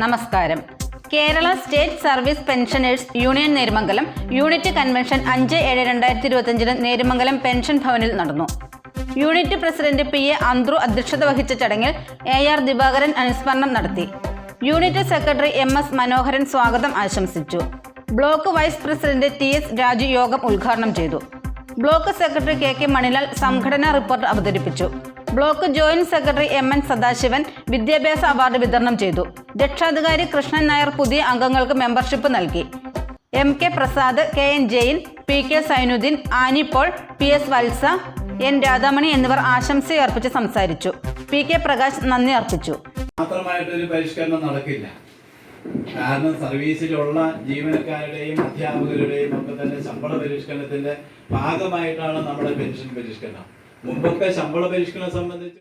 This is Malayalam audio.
നമസ്കാരം. Kerala State Service Pensioners Union Nerumangalam unit convention അഞ്ച് ഏഴ് രണ്ടായിരത്തി ഇരുപത്തഞ്ചിന് നേരുമംഗലം പെൻഷൻ ഭവനിൽ നടന്നു. Unit president P A Anthru അധ്യക്ഷത വഹിച്ച ചടങ്ങിൽ എ ആർ ദിവാകരൻ അനുസ്മരണം നടത്തി. Unit secretary M S Manoharan സ്വാഗതം ആശംസിച്ചു. Block vice president T S Raju യോഗം ഉദ്ഘാടനം ചെയ്തു. Block secretary K K Manilal സംഘടനാ റിപ്പോർട്ട് അവതരിപ്പിച്ചു. Block joint secretary M N Sadasivan വിദ്യാഭ്യാസ അവാർഡ് വിതരണം ചെയ്തു. രക്ഷാധികാരി കൃഷ്ണൻ നായർ പുതിയ അംഗങ്ങൾക്ക് മെമ്പർഷിപ്പ് നൽകി. M K Prasad K N Jain P K Sainuddin Annie Paul P S Valsa N Radhamani എന്നിവർ ആശംസയർപ്പിച്ച് സംസാരിച്ചു. പി കെ പ്രകാശ് നന്ദി അർപ്പിച്ചു. പരിഷ്കരണം നടക്കില്ല. കാരണം സർവീസിലുള്ള ജീവനക്കാരുടെയും അധ്യാപകരുടെയും ഒക്കെ തന്നെ ശമ്പള പരിഷ്കരണത്തിന്റെ ഭാഗമായിട്ടാണ് നമ്മുടെ പെൻഷൻ പരിഷ്കരണം. മുമ്പൊക്കെ ശമ്പള പരിഷ്കരണം സംബന്ധിച്ച്